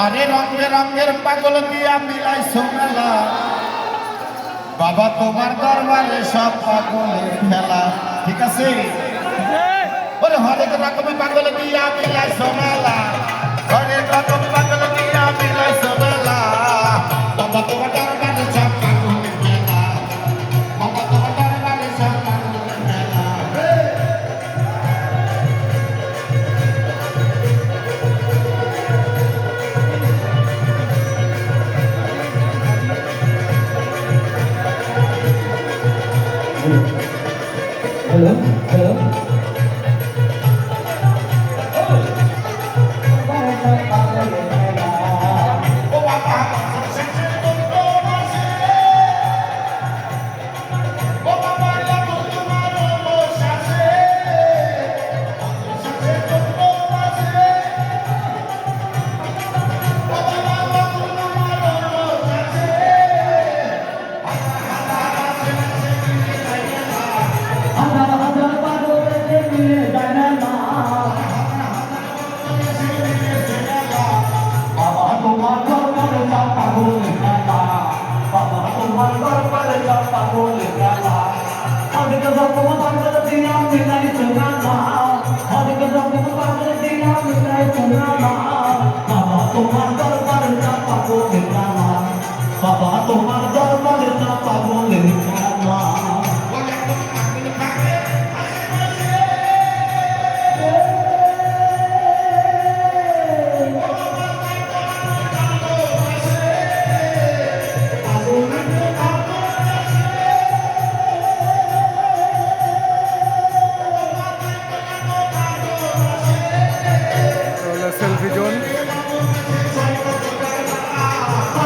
আরে রঙে রঙের পাগল দিয়া মিলাইছো মেলা। বাবা তোমার দরবারে সব পাগলের খেলা। ঠিক আছে? হরেক রকমের পাগল দিয়া মিলাইছো মেলা। হরেক রকম Hello? Hello?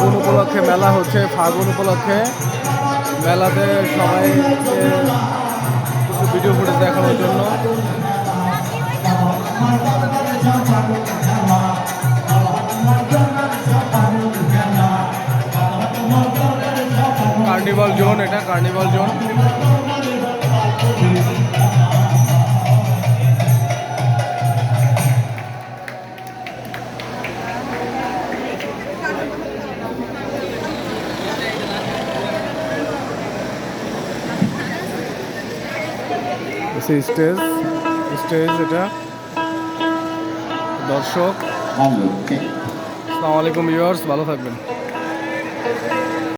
ফাগুন উপলক্ষে মেলা হচ্ছে, ফাগুন উপলক্ষে মেলাতে সবাই ভিডিও ফুটেজ দেখানোর জন্য। কার্নিভাল জোন এটা কার্নিভাল জোন স্টেজ স্টেজ এটা। দর্শক আসসালামু আলাইকুম ভিউয়ার্স ভালো থাকবেন।